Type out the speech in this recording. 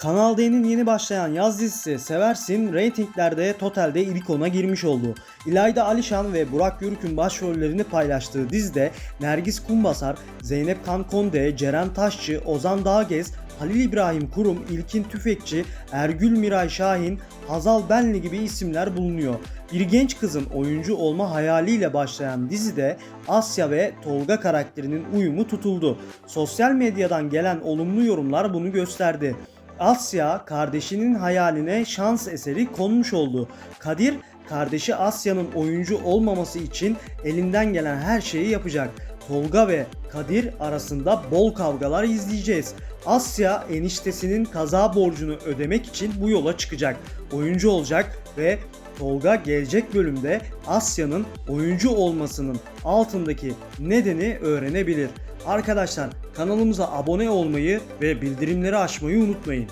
Kanal D'nin yeni başlayan yaz dizisi Seversin reytinglerde totalde ilk ona girmiş oldu. İlayda Alişan ve Burak Yürük'ün başrollerini paylaştığı dizide Nergis Kumbasar, Zeynep Kankonde, Ceren Taşçı, Ozan Dağgez, Halil İbrahim Kurum, İlkin Tüfekçi, Ergül Miray Şahin, Hazal Benli gibi isimler bulunuyor. Bir genç kızın oyuncu olma hayaliyle başlayan dizide Asya ve Tolga karakterinin uyumu tutuldu. Sosyal medyadan gelen olumlu yorumlar bunu gösterdi. Asya kardeşinin hayaline şans eseri konmuş oldu. Kadir kardeşi Asya'nın oyuncu olmaması için elinden gelen her şeyi yapacak. Tolga ve Kadir arasında bol kavgalar izleyeceğiz. Asya eniştesinin kaza borcunu ödemek için bu yola çıkacak. Oyuncu olacak ve Tolga gelecek bölümde Asya'nın oyuncu olmasının altındaki nedeni öğrenebilir. Arkadaşlar kanalımıza abone olmayı ve bildirimleri açmayı unutmayın.